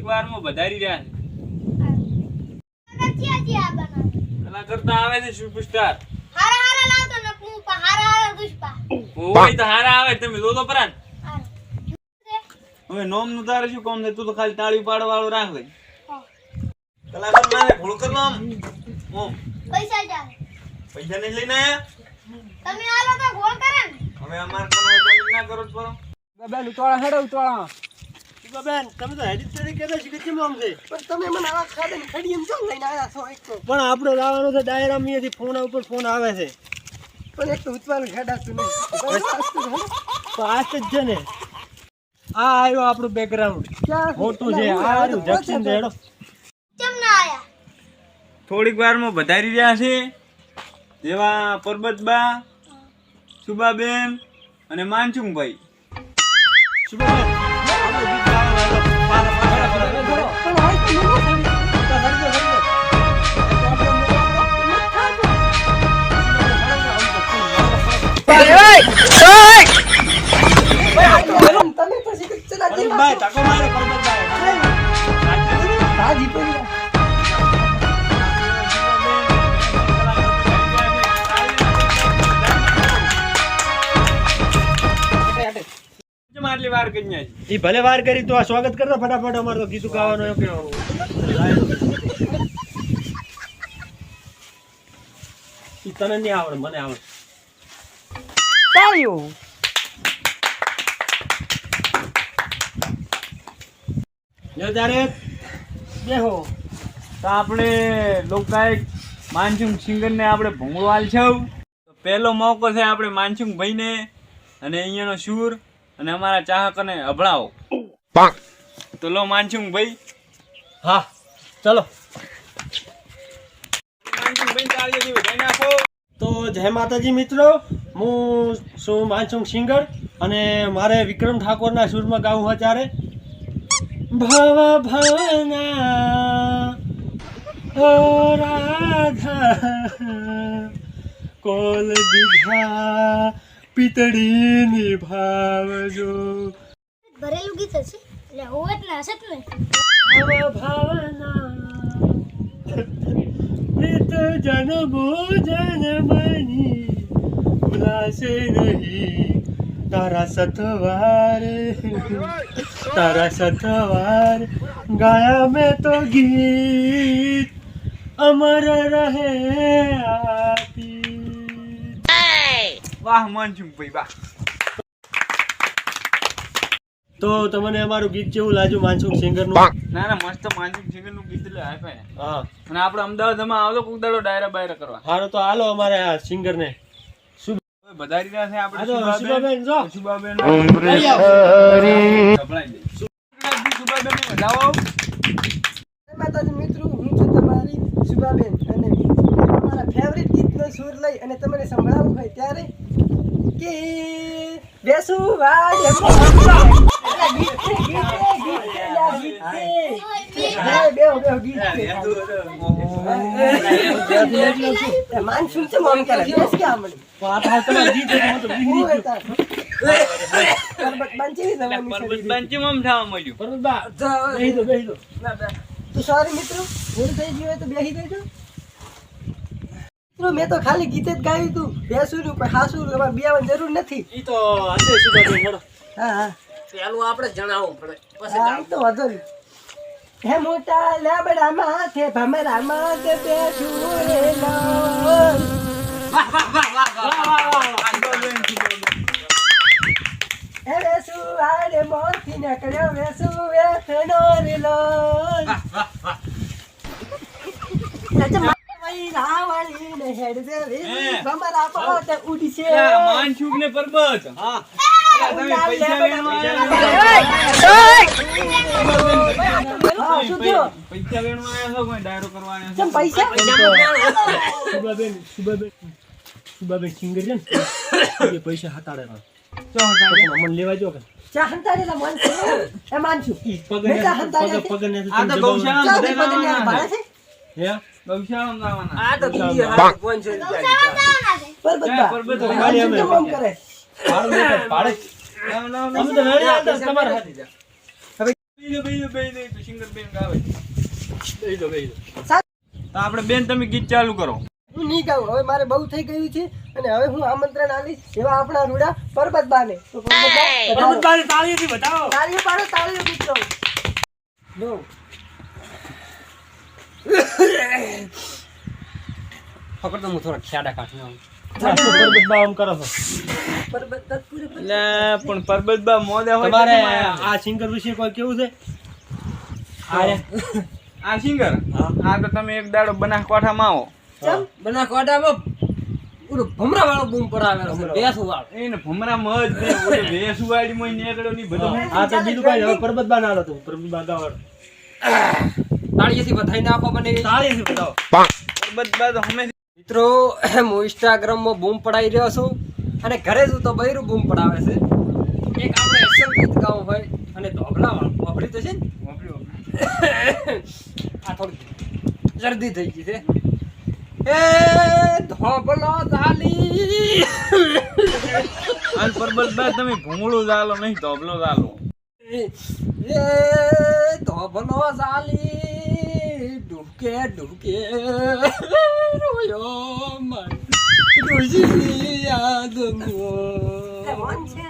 થોડીક વારમાં વધારી રહ્યા છે. ક્યાં પેલા કરતા આવે છે સુપરસ્ટાર હારા હારા લાવતો ને હું હારા હારા પુષ્પા ઓય તો હારા આવે તમે જો તો પરાન હવે નોમનું તારે શું કામ છે તું તો ખાલી તાળી પાડવા વાળો રાખ દે હા. પેલા ભૂલ કર નામ. ઓમ. પૈસા નહીં લઈને આયા? તમે આલો તો ગોળ કરે ને. અમાર કનો તમે ના કરો છો બેન ઉતાળા હેડો ઉતાળા બેન તમે તો હેડિટ તો શીખી કેમ આમ છે? પણ તમે મને આવા ખાડે ખડી એમ કેમ લઈને આવ્યા છો? એક તો પણ આપણે લાવવાનું છે ડાયરા મીથી ફોન ઉપર ફોન આવે છે. પણ એક તો ઉતવાનું હેડાતું નહીં. પાસ જ છે ને. આ આવ્યો આપણું બેકગ્રાઉન્ડ મોટું છે આ આવ્યું જક્ષિન છે. હેડો કેમ ના આયા? થોડીક વારમાં વધારી રહ્યા છે. જેવા પરબતબા સુબાબેન અને માનસુંગભાઈ શુભમ પરબતભાઈ, તાકો મારે પરબતભાઈ. હા જીતો આટલી વાર કરી છે એ ભલે વાર કરી તો આ સ્વાગત કરતો ફટાફટ અમારે તો ગીતું ગાવાનું એમ. કે તને નહીં આવડે મને આવડે. જો તારે બેહો. તો આપણે લોકાયક માનસુંગ સિંગરને આપણે ભૂંગળવાલ છે પહેલો મોકો છે આપણે માનસુંગ ભાઈને અને અહીંયાનો સૂર અને અમારા ચાહકોને અભળાવો તો લો માનસુંગ ભાઈ. હા ચલો. તો જય માતાજી મિત્રો હું છું માનસુંગ સિંગર અને મારે વિક્રમ ઠાકોરના સૂરમાં ગાવું હોય ત્યારે ભવ ભવના ઓ રાધા કોલ દીધા પિતળીની ભાવજો ભરેલું ગીત હશે એટલે હોવે જ ને હશે જ ને ભવ ભવના તારા સથવાર તારા સથવાર ગાયા મેં તો ગીત અમર રહે આતી વાહ માનસુંગ ભાઈ વાહ. તો તમને અમારું ગીત કેવું લાગ્યું માનસુખ સિંગરનું? ના ના મસ્ત માનસુખ સિંગરનું ગીત લે હા. અને આપણે અમદાવાદમાં આવતો કોક દાડો ડાયરા બાયરા કરવા. હારો તો હાલો અમારે આ સિંગરને. શુભ વધારી રહ્યા છે આપણે સુભાબેન. માતાજી મિત્રો હું છું તમારી સુભાબેન અને તમારા ફેવરિટ ગીતનો સૂર લઈ અને તમને સંભળાવવું હોય ત્યારે કે બેસું ભાઈ ગીત ગીત ગીત ગીત સોરી મિત્રો ભૂલ થઈ ગયું હોય તો બેસી દેજો મિત્રો મેં તો ખાલી ગીતે જ ગાયું તું બેસું કોઈ હાસું તમારે બેવાની જરૂર નથી ઈ તો હા હા. પેલું આપણે જણાવવું પડે. પછી તો વાંધો નહીં. હે મોટા લાબડા માથે ભમરા માથે બેઠું રેલો હે વેસુ આડે મોરથી નીકળ્યો વેસુ વેથનો રેલો રાવણીને હેડ દેવી હે. ભમરા પાટે ઉડશે માનસુખ ને પરબત હા તમે પૈસા લેવા હા, શું થયું? પૈસા લેવા આવ્યા છો કોઈ ડાયરો કરવા આવ્યા છો કેમ પૈસા શુભાબેન શુભાબેન શુભાબેન સિંગર છે ને એ પૈસા હતાડે મને લેવા જો કે. ચા હંતાડેલા માનશું એ માનશું. પગ મેં પગ ને આ તો ગૌશાળા બધા ભાડે છે. હે? આ તો કરે? તો તમારા હાથે જા. તો સિંગર બેન ગાવે. બેહી દો, તો આપણે બેન તમે ગીત ચાલુ કરો. હું નહીં ગાઉં. હવે મારે બહુ થઈ ગયું છે અને હવે હું આમંત્રણ આલીશ એવા આપણા રૂડા પરબત બાને. બતાવો. પાડો તાળીઓ મિત્રો લો પકડ તો હું થોડા ખ્યાડા કાઢી આવું. પરબતભાઈ આમ કરો છો. પરબત પૂરે એટલે પણ પરબતબા મોદા હોય તમારે તો? આ સિંગર વિશે કોઈ કેવું છે? આ સિંગર? આ તો તમે એક દાડો બનાસકાંઠામાં આવો. બનાસકાંઠામાં ભમરા વાળો બૂમ છે વાળો એને ભમરામાં જ બે ઓલી વેસુવાડીમાં ય નીકળ્યો નહીં બધો. આ તો બીજું કઈ હવે પરબતભાઈ ના હતું પરબતભાઈ ગાવડ તાળીએથી વધાઈ નાખો બને તાળીઓથી બતાવો પરબતબા તો હંમેશા મિત્રો હું ઇન્સ્ટાગ્રામમાં બૂમ પડાવી રહ્યો છું અને ઘરે છું તો બૈરું બૂમ પડાવે છે. એક આપણે એક્શન ગીત ગાવું હોય અને ઢોકલા વાપરી તો છે ને? આ થોડી જલ્દી થઈ ગઈ છે. એ ધોબલો ચાલી. હાલ પરબતબા તમે ભૂંગળું ચાલો નહીં ધોબલો ચાલો. એ ધોબલો ચાલી ડૂકે ડૂકે રોયો મન છે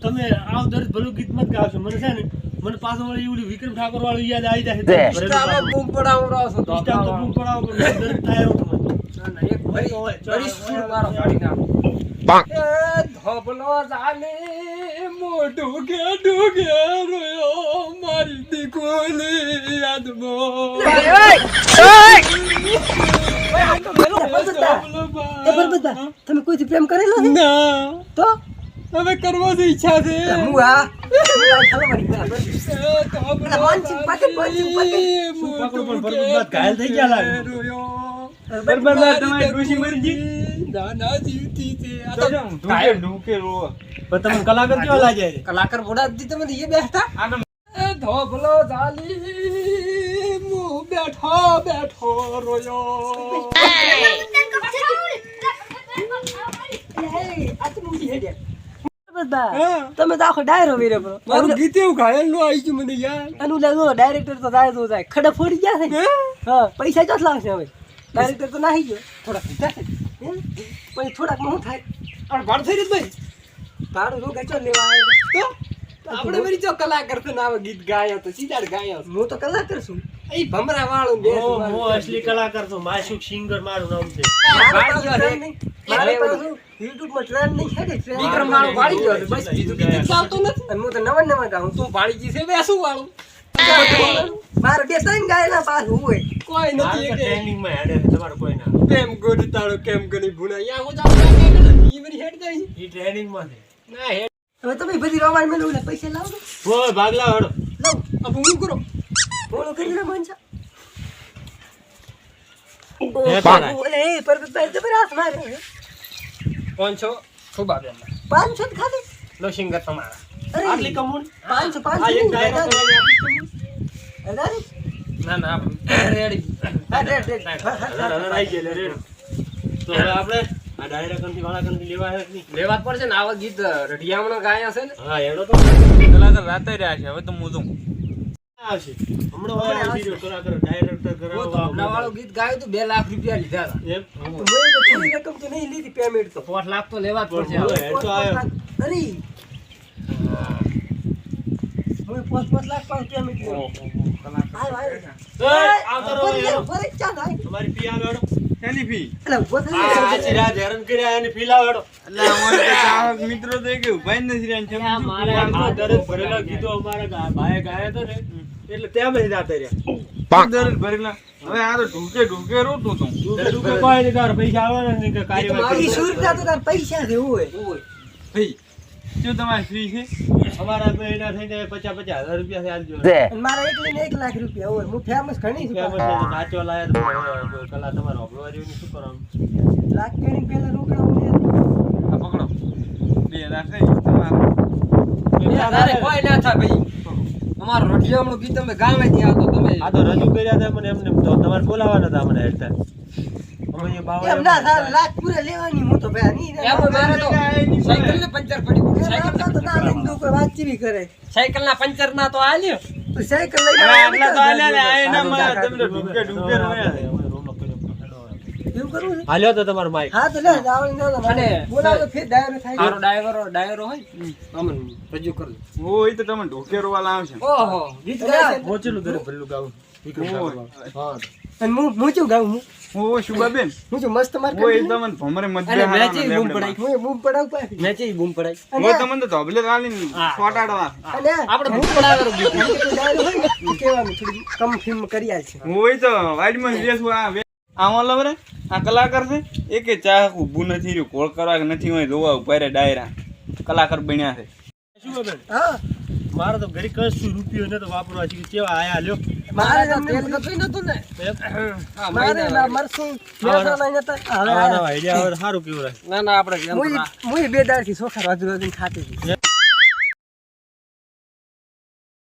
તમે આવ દરજ ભલું ગીત મત ગાવશો મને છે ને મને પાછો વળી એવું વિક્રમ ઠાકોર વાળું યાદ આવી જાય છે બૂમ પડાવું છું તો બૂમ થાય તમને. એક સૂર મારો કાઢી નાખો ધોબલો ચાલે મોઢું કે ડૂગે રોયો મારી દીકરી યાદમાં. તમે કોઈથી પ્રેમ કરેલો છે? ના. તો? હવે કરવાની ઈચ્છા છે. હું આ ઘાયલ થઈ ગયા લાગે? પરબતબા તમારી ડોશી મરી ગઈ. જીવતી છે. આ તો ઢૂકે પણ તમને કલાકાર કેવા લાગ્યા છે? કલાકાર બોડા દીધી તમે એ બેઠા આ ધોબલો ચાલી હું બેઠો બેઠો રોયો. તમે તો આખો ડાયરો વીરે બરો મારું ગીત એવું ઘાયલનું આવી ગયું મને યાર. એનું લાગો ડાયરેક્ટર તો જાય તો જાય. ખડા ફોડી ગયા છે. હા? પૈસા ચોથ લાગશે હવે? ડાયરેક્ટર તો નાહી ગયો. થોડા પીતા છે. પછી થોડાકમાં શું થાય? પણ ભાડ થઈ રહ્યું ભાઈ? ભાડું શું કચો લેવા આવ્યો? તો? આપણે વળી જો કલાકાર છે ના આવા ગીત ગાયો તો સીધાડ ગાયો હું તો કલાકાર છું. એ ભમરા વાળું બે હું અસલી કલાકાર છું. માસુક સિંગર મારું નામ છે. મારે વાળી પાછું ગયો trend રે. નહીં. યુટ્યુબમાં ટ્રેન્ડ નહીં. છે કે વિક્રમ વાળું વાળી ગયો બસ બીજું ગીત ચાલતું નથી. હું તો નવા નવા ગાઉં તું વાળી ગઈ છે. બેસું વાળું? છું મારે બે ત્રણ ગાયેલા પાછું હોય. કોઈ નથી તો એક હેડે તમારું કોઈ ના. કેમ ગોડ તાળો કેમ ગણી ભૂણા યા હું જાઉં ઈ બધી હેડ જાય છે. ઈ ટ્રેન્ડિંગમાં છે. ના હેડ. હવે તમે બધી રવાડ મેં ઓલા પૈસા લાવો ને. ઓય ભાગલા હડો. લાવો. અબ હું કરો. બોલો કરી લે મનસા હે પાંચસો શુભાબેન પાંચસો જ ખાલી. લો સિંગર તમારા. આટલી કમુણ પાંચસો આ પાંચસો ના ના રેડી હા, રેડ, રેડ. હા, હા, હજાર હજાર આઈ ગયેલા રેડ તો હવે આપણે આ ડાયરા કંથી વાળા કંથી લેવા હે લેવા પડશે ને આવા ગીત રઢિયામણો ગાયા છે ને? હા હેડો તો કલાકાર રાતે રહ્યા છે હવે તો હું આવશે. હમણાં રહ્યો કલાકાર ડાયરેક્ટર કરાવો ધોબલા વાળું ગીત ગાયું તો બે લાખ રૂપિયા લીધા હતા. એમ? તો મેં તો થોડી રકમ તો નહીં લીધી પેમેન્ટ તો. પાંચ લાખ તો લેવા જ પડશે હવે. તો આયો. અરે. હું પાંચ પાંચ લાખ પાછું payment લીધું. આયો, આયો. એ, આવતો રહો હેડો. જાઓ, ફરી ચાલ, આય. તમારી ફી આવે. એની ફી મિત્રો તો એક ઊભા નથી રહ્યા ને મારે ભરેલા ગીતો અમારા ભાઈ ગાય ગાયા ને એટલે ત્યાં બધી જાતે રહ્યા. દરરોજ ભરેલા? હવે આ તો ઢૂકે ઢૂકે રોતું તું. તું કોઈ નહીં તારા પૈસા આવે નહીં કે કાર્યવાહી પૈસા છે, હોય. ભાઈ શું તમારી ફી છે? અમારા મહિના થઈને પચાસ પચાસ હજાર રૂપિયા થી આલજો અને મારા એકલીને એક લાખ રૂપિયા હોય. હું ફેમસ ઘણી છું ફેમસ છે તો લાયા તો કલા તમારો જેવું શું કરવાનું? લાખ પહેલા રોકડા પકડો. બે કોઈ ના થાય ભાઈ. અમારું રઢિયામણું ગીત તમે ગામે ત્યાં તો તમે આ તો રજૂ કર્યા હતા મને એમને તમારે બોલાવાના હતા મને હેડતા ભાઈ બાવા એમ ના થાય લાખ પૂરા લેવાની હું તો ભાઈ નહીં એમ મારે તો સાયકલ ને પંચર પડી સાયકલ તો ના લઈને કોઈ વાત ચીવી કરે? સાયકલ ના પંચર ના તો આલ્યો તો સાયકલ લઈને આટલા તો આલ્યા ને, આ એના માં તમને ઢુકે ઢુકે રોયા છે. એવું કરવું છે? હાલ્યો તો તમારો માઈક હા તો લે જાવણી ના તો અને- બોલાવો ફેર ડાયરો થાય. મારો ડાયરો ડાયરો હોય? અમને રજૂ કરજો ઓય તો તમને ઢોકે રોવા લાવશે ઓહો ગીત ગાય છે. પહોંચેલું દરે ભલ્લું ગાવું. અને હું હું ચેવું ગાઉં? હું ઓ શુભાબેન. હું ચેવું મસ્ત માર ઓય તમને ભમરે મત અને બેહાડવાનો બૂમ પડાઈ. હું બૂમ પડાવ પાછી. મેચે બૂમ પડાઈ. ઓય તમને તો ધોબલે ગાલીને છોટાડવા અને આપણે બૂમ પડાવેલું ગીત એમ કે કોઈ ડાયરો હોય ને તો કહેવાનું થોડી કમ ફિલ્મ કરી આલ છે ઓય તો વાડીમાં વેસવું આ આમાં લવરે આ કલાકાર છે. એકે ચા ઊભું નથી રહ્યું કોળ કરવા નથી હોય જોવા ઉપર ડાયરા. કલાકાર બન્યા છે. શું બેન હા. મારે તો ઘરે કશું રૂપિયો નતો વાપરવા છે કેવા આયા લ્યો. મારે તો તેલ નતું નતું ને. મારે ના મરસું. હવે આઈડિયા હવે સારું કેવું રહે ના ના આપણે તો મુઈ બે દાડથી ચોખા રાજુ રાજુ ખાતી હતી.